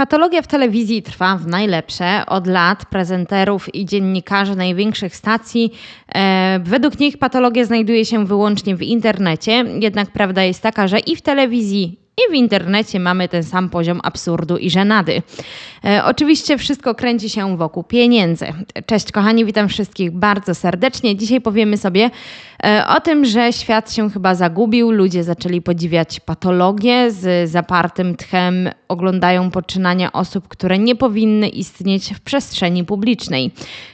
Patologia w telewizji trwa w najlepsze od lat prezenterów i dziennikarzy największych stacji. E, według nich patologia znajduje się wyłącznie w internecie, jednak prawda jest taka, że i w telewizji, i w internecie mamy ten sam poziom absurdu i żenady. E, oczywiście wszystko kręci się wokół pieniędzy. Cześć kochani, witam wszystkich bardzo serdecznie. Dzisiaj powiemy sobie e, o tym, że świat się chyba zagubił, ludzie zaczęli podziwiać patologię, z zapartym tchem oglądają poczynania osób, które nie powinny istnieć w przestrzeni publicznej.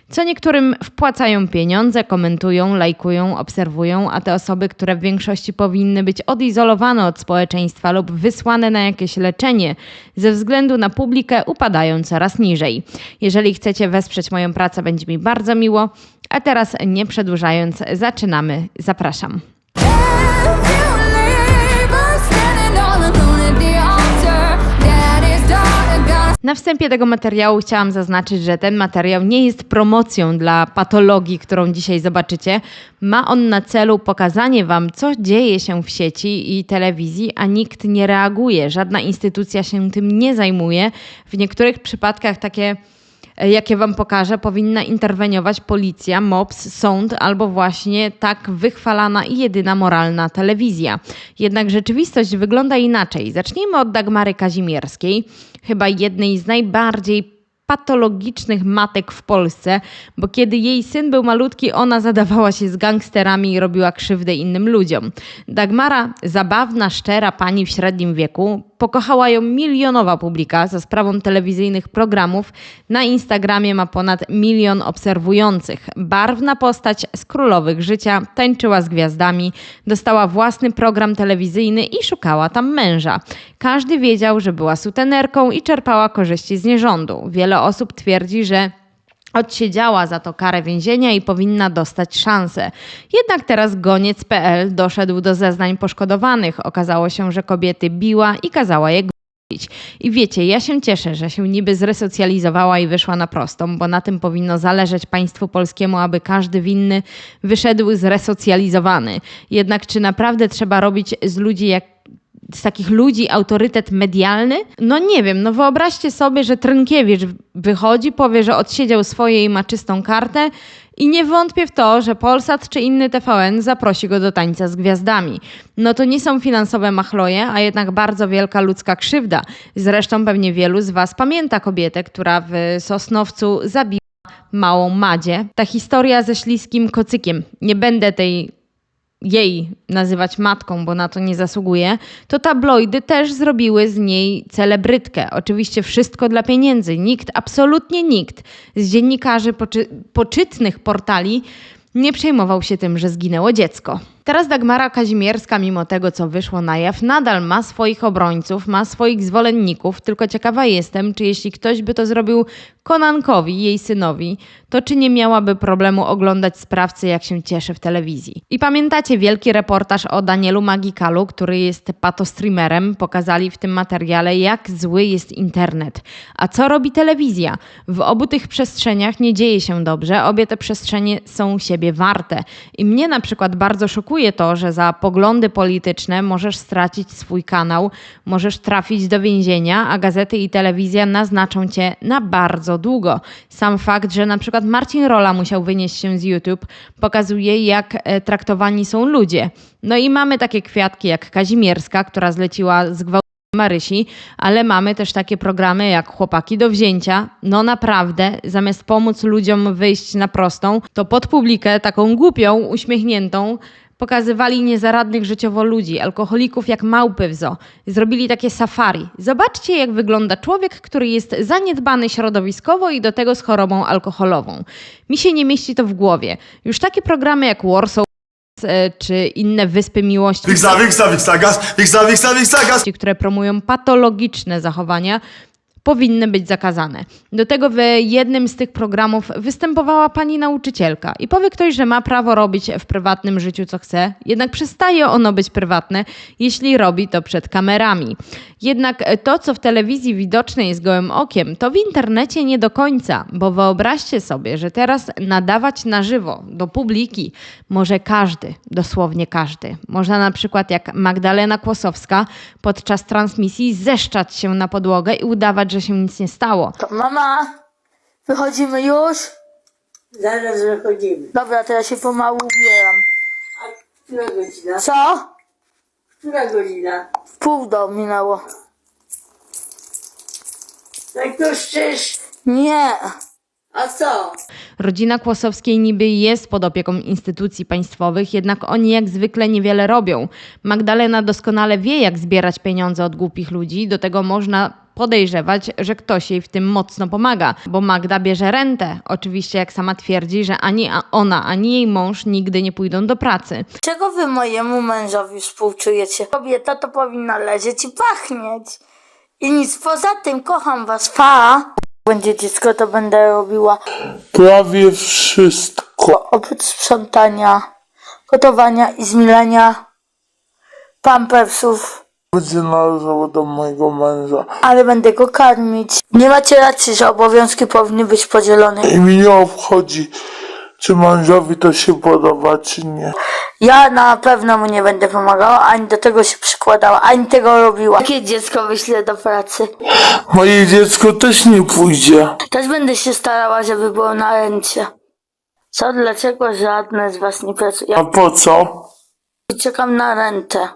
Co niektórym wpłacają pieniądze, komentują, lajkują, obserwują, a te osoby, które w większości powinny być odizolowane od społeczeństwa lub wysłane na jakieś leczenie ze względu na publikę, upadają coraz niżej. Jeżeli chcecie wesprzeć moją pracę, będzie mi bardzo miło. A teraz, nie przedłużając, zaczynamy. Zapraszam. Na wstępie tego materiału chciałam zaznaczyć, że ten materiał nie jest promocją dla patologii, którą dzisiaj zobaczycie. Ma on na celu pokazanie Wam, co dzieje się w sieci i telewizji, a nikt nie reaguje. Żadna instytucja się tym nie zajmuje. W niektórych przypadkach takie jakie Wam pokażę, powinna interweniować policja, MOPS, sąd albo właśnie tak wychwalana i jedyna moralna telewizja. Jednak rzeczywistość wygląda inaczej. Zacznijmy od Dagmary Kazimierskiej, chyba jednej z najbardziej patologicznych matek w Polsce, bo kiedy jej syn był malutki, ona zadawała się z gangsterami i robiła krzywdę innym ludziom. Dagmara, zabawna, szczera pani w średnim wieku, pokochała ją milionowa publika za sprawą telewizyjnych programów. Na Instagramie ma ponad milion obserwujących. Barwna postać z królowych życia, tańczyła z gwiazdami, dostała własny program telewizyjny i szukała tam męża. Każdy wiedział, że była sutenerką i czerpała korzyści z nierządu. Wiele osób twierdzi, że Odsiedziała za to karę więzienia i powinna dostać szansę. Jednak teraz goniec.pl doszedł do zeznań poszkodowanych. Okazało się, że kobiety biła i kazała je gwałcić. I wiecie, ja się cieszę, że się niby zresocjalizowała i wyszła na prostą, bo na tym powinno zależeć państwu polskiemu, aby każdy winny wyszedł zresocjalizowany. Jednak czy naprawdę trzeba robić z ludzi jak z takich ludzi autorytet medialny? No nie wiem, no wyobraźcie sobie, że Trynkiewicz wychodzi, powie, że odsiedział swoje i ma czystą kartę i nie wątpię w to, że Polsat czy inny TVN zaprosi go do tańca z gwiazdami. No to nie są finansowe machloje, a jednak bardzo wielka ludzka krzywda. Zresztą pewnie wielu z Was pamięta kobietę, która w Sosnowcu zabiła małą Madzie. Ta historia ze śliskim kocykiem. Nie będę tej jej nazywać matką, bo na to nie zasługuje, to tabloidy też zrobiły z niej celebrytkę. Oczywiście wszystko dla pieniędzy. Nikt, absolutnie nikt z dziennikarzy poczy poczytnych portali nie przejmował się tym, że zginęło dziecko. Teraz Dagmara Kazimierska, mimo tego co wyszło na jaw, nadal ma swoich obrońców, ma swoich zwolenników, tylko ciekawa jestem, czy jeśli ktoś by to zrobił Konankowi, jej synowi, to czy nie miałaby problemu oglądać sprawcy, jak się cieszy w telewizji. I pamiętacie wielki reportaż o Danielu Magikalu, który jest patostreamerem. Pokazali w tym materiale, jak zły jest internet. A co robi telewizja? W obu tych przestrzeniach nie dzieje się dobrze, obie te przestrzenie są siebie warte. I mnie na przykład bardzo szokuje, to, że za poglądy polityczne możesz stracić swój kanał, możesz trafić do więzienia, a gazety i telewizja naznaczą cię na bardzo długo. Sam fakt, że na przykład Marcin Rola musiał wynieść się z YouTube, pokazuje, jak e, traktowani są ludzie. No i mamy takie kwiatki jak Kazimierska, która zleciła z Marysi, ale mamy też takie programy jak Chłopaki do wzięcia. No naprawdę, zamiast pomóc ludziom wyjść na prostą, to pod publikę, taką głupią, uśmiechniętą, Pokazywali niezaradnych życiowo ludzi, alkoholików jak małpy w zoo. Zrobili takie safari. Zobaczcie, jak wygląda człowiek, który jest zaniedbany środowiskowo i do tego z chorobą alkoholową. Mi się nie mieści to w głowie. Już takie programy jak Warsaw e, czy inne Wyspy Miłości, Wiksa, wiksa, wiksa, gaz, wiksa, wiksa, wiksa, gaz. które promują patologiczne zachowania, powinny być zakazane. Do tego w jednym z tych programów występowała pani nauczycielka i powie ktoś, że ma prawo robić w prywatnym życiu co chce, jednak przestaje ono być prywatne, jeśli robi to przed kamerami. Jednak to, co w telewizji widoczne jest gołym okiem, to w internecie nie do końca, bo wyobraźcie sobie, że teraz nadawać na żywo do publiki może każdy, dosłownie każdy. Można na przykład jak Magdalena Kłosowska podczas transmisji zeszczać się na podłogę i udawać, że się nic nie stało. To mama, wychodzimy już? Zaraz wychodzimy. Dobra, to ja się pomału ubieram. Która godzina? Co? Która godzina? W pół do minęło. Tak to szczerz. Nie. A co? Rodzina Kłosowskiej niby jest pod opieką instytucji państwowych, jednak oni jak zwykle niewiele robią. Magdalena doskonale wie, jak zbierać pieniądze od głupich ludzi, do tego można podejrzewać, że ktoś jej w tym mocno pomaga, bo Magda bierze rentę. Oczywiście, jak sama twierdzi, że ani ona, ani jej mąż nigdy nie pójdą do pracy. Czego wy mojemu mężowi współczujecie? Kobieta to powinna leżeć i pachnieć. I nic poza tym, kocham was. Pa! Będzie dziecko, to będę robiła Prawie wszystko. oprócz sprzątania, gotowania i zmielania pampersów. Będzie należało do mojego męża. Ale będę go karmić. Nie macie racji, że obowiązki powinny być podzielone. I mi nie obchodzi, czy mężowi to się podoba, czy nie. Ja na pewno mu nie będę pomagała, ani do tego się przykładała, ani tego robiła. Jakie dziecko wyślę do pracy? Moje dziecko też nie pójdzie. Też będę się starała, żeby było na ręcie. Co, dlaczego żadne z was nie pracuje? A po co? Czekam na rentę.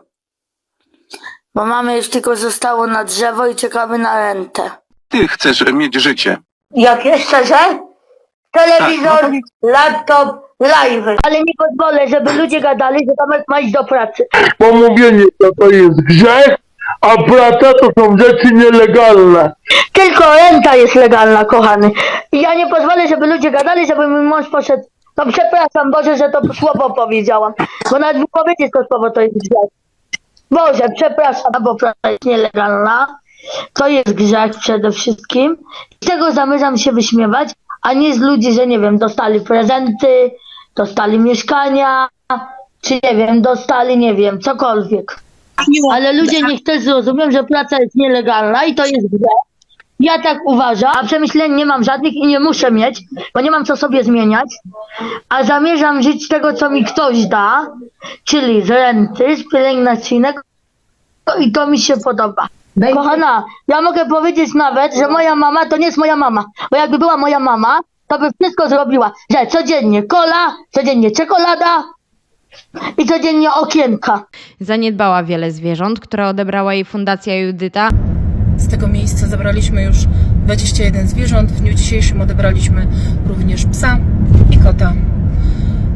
Bo mamy już tylko zostało na drzewo i czekamy na rentę. Ty chcesz mieć życie. Jak jeszcze, że? Telewizor, laptop, live. Ale nie pozwolę, żeby ludzie gadali, że Tomek ma iść do pracy. Pomówienie to to jest grzech, a praca to są rzeczy nielegalne. Tylko renta jest legalna, kochany. I ja nie pozwolę, żeby ludzie gadali, żeby mój mąż poszedł. No przepraszam, Boże, że to słowo powiedziałam. Bo nawet wypowiedzieć to słowo to jest grzech. Boże, przepraszam, bo praca jest nielegalna. To jest grzech przede wszystkim. Z tego zamierzam się wyśmiewać, a nie z ludzi, że nie wiem, dostali prezenty, dostali mieszkania, czy nie wiem, dostali, nie wiem, cokolwiek. Ale ludzie niech też zrozumieją, że praca jest nielegalna i to jest grzech. Ja tak uważam, a przemyśleń nie mam żadnych i nie muszę mieć, bo nie mam co sobie zmieniać, a zamierzam żyć z tego, co mi ktoś da, czyli z renty, z pielęgnacyjnego i to mi się podoba. Kochana, ja mogę powiedzieć nawet, że moja mama to nie jest moja mama, bo jakby była moja mama, to by wszystko zrobiła, że codziennie kola, codziennie czekolada i codziennie okienka. Zaniedbała wiele zwierząt, które odebrała jej Fundacja Judyta, Z tego miejsca zabraliśmy już 21 zwierząt. W dniu dzisiejszym odebraliśmy również psa i kota.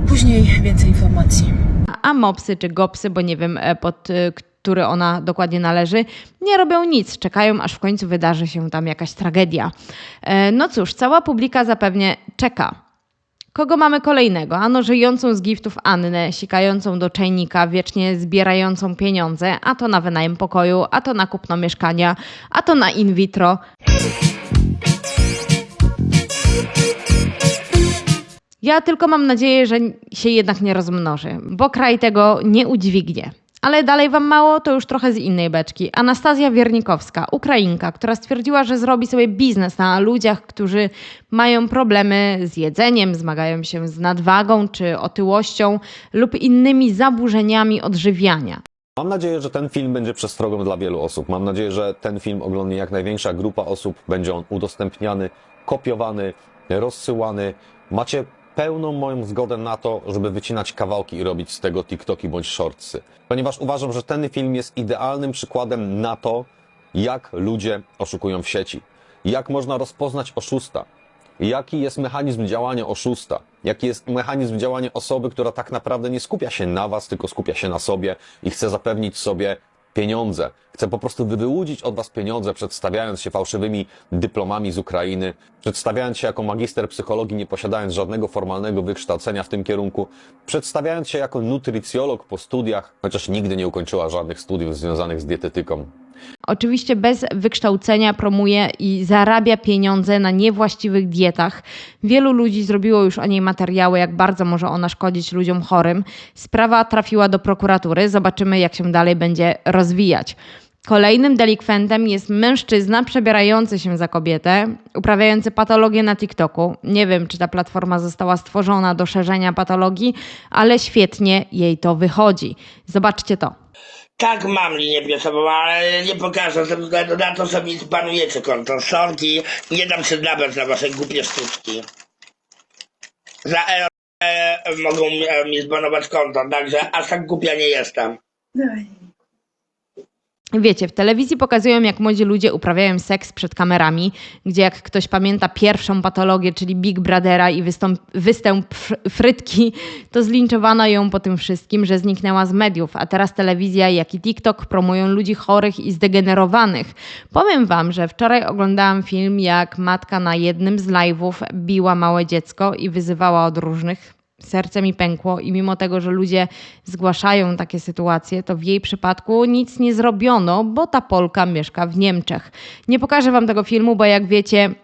Później więcej informacji. A mopsy czy gopsy, bo nie wiem e, pod e, który ona dokładnie należy, nie robią nic, czekają aż w końcu wydarzy się tam jakaś tragedia. E, No cóż, cała publika zapewnie czeka. Kogo mamy kolejnego? Ano żyjącą z giftów Annę, sikającą do czajnika, wiecznie zbierającą pieniądze, a to na wynajem pokoju, a to na kupno mieszkania, a to na in vitro. Ja tylko mam nadzieję, że się jednak nie rozmnoży, bo kraj tego nie udźwignie. Ale dalej wam mało, to już trochę z innej beczki. Anastazja Wiernikowska, Ukrainka, która stwierdziła, że zrobi sobie biznes na ludziach, którzy mają problemy z jedzeniem, zmagają się z nadwagą czy otyłością lub innymi zaburzeniami odżywiania. Mam nadzieję, że ten film będzie przestrogą dla wielu osób. Mam nadzieję, że ten film oglądnie jak największa grupa osób. Będzie on udostępniany, kopiowany, rozsyłany. Macie pełną moją zgodę na to, żeby wycinać kawałki i robić z tego TikToki bądź shortsy. Ponieważ uważam, że ten film jest idealnym przykładem na to, jak ludzie oszukują w sieci. Jak można rozpoznać oszusta. Jaki jest mechanizm działania oszusta? Jaki jest mechanizm działania osoby, która tak naprawdę nie skupia się na was, tylko skupia się na sobie i chce zapewnić sobie pieniądze. Chce po prostu wyłudzić od was pieniądze, przedstawiając się fałszywymi dyplomami z Ukrainy, przedstawiając się jako magister psychologii, nie posiadając żadnego formalnego wykształcenia w tym kierunku, przedstawiając się jako nutrycjolog po studiach, chociaż nigdy nie ukończyła żadnych studiów związanych z dietetyką. Oczywiście bez wykształcenia promuje i zarabia pieniądze na niewłaściwych dietach. Wielu ludzi zrobiło już o niej materiały, jak bardzo może ona szkodzić ludziom chorym. Sprawa trafiła do prokuratury. Zobaczymy, jak się dalej będzie rozwijać. Kolejnym delikwentem jest mężczyzna przebierający się za kobietę, uprawiający patologię na TikToku. Nie wiem, czy ta platforma została stworzona do szerzenia patologii, ale świetnie jej to wychodzi. Zobaczcie to. Tak, mam linię biosową, ale nie pokażę ze względu na to, że mi zbanujecie konto. Sorki, nie dam się nabrać na wasze głupie sztuczki. Za e, e, mogą mi, e, mi zbanować konto, także aż tak głupia nie jestem. Wiecie, w telewizji pokazują, jak młodzi ludzie uprawiają seks przed kamerami, gdzie jak ktoś pamięta pierwszą patologię, czyli Big Brothera i wystąp, występ fr- frytki, to zlinczowano ją po tym wszystkim, że zniknęła z mediów, a teraz telewizja, jak i TikTok promują ludzi chorych i zdegenerowanych. Powiem wam, że wczoraj oglądałam film, jak matka na jednym z live'ów biła małe dziecko i wyzywała od różnych serce mi pękło i mimo tego, że ludzie zgłaszają takie sytuacje, to w jej przypadku nic nie zrobiono, bo ta Polka mieszka w Niemczech. Nie pokażę wam tego filmu, bo jak wiecie,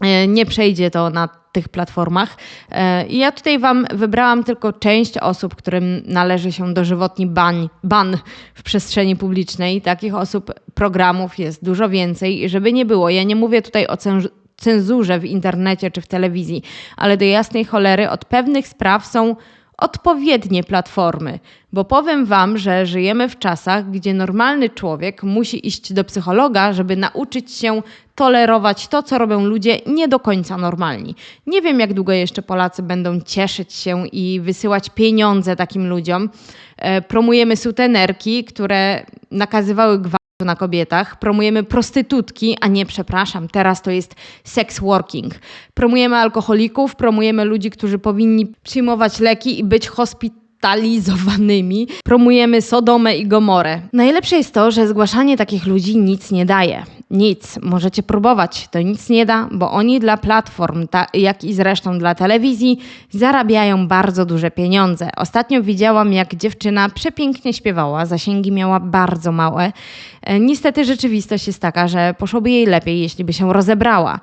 e, nie przejdzie to na tych platformach. E, I ja tutaj Wam wybrałam tylko część osób, którym należy się dożywotni bań, ban w przestrzeni publicznej. Takich osób, programów jest dużo więcej. I żeby nie było, ja nie mówię tutaj o cenzurze cenzurze w internecie czy w telewizji, ale do jasnej cholery od pewnych spraw są odpowiednie platformy. Bo powiem Wam, że żyjemy w czasach, gdzie normalny człowiek musi iść do psychologa, żeby nauczyć się tolerować to, co robią ludzie nie do końca normalni. Nie wiem, jak długo jeszcze Polacy będą cieszyć się i wysyłać pieniądze takim ludziom. E, promujemy sutenerki, które nakazywały gwałt na kobietach, promujemy prostytutki, a nie, przepraszam, teraz to jest sex working. Promujemy alkoholików, promujemy ludzi, którzy powinni przyjmować leki i być hospitalizowanymi. Promujemy Sodomę i Gomorę. Najlepsze jest to, że zgłaszanie takich ludzi nic nie daje. Nic. Możecie próbować, to nic nie da, bo oni dla platform, ta, jak i zresztą dla telewizji, zarabiają bardzo duże pieniądze. Ostatnio widziałam, jak dziewczyna przepięknie śpiewała, zasięgi miała bardzo małe. E, Niestety rzeczywistość jest taka, że poszłoby jej lepiej, jeśli by się rozebrała.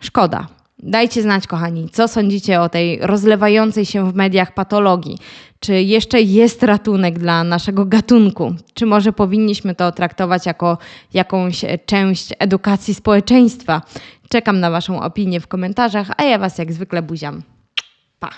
Szkoda. Dajcie znać, kochani, co sądzicie o tej rozlewającej się w mediach patologii. Czy jeszcze jest ratunek dla naszego gatunku? Czy może powinniśmy to traktować jako jakąś część edukacji społeczeństwa? Czekam na Waszą opinię w komentarzach, a ja Was jak zwykle buziam. Pa!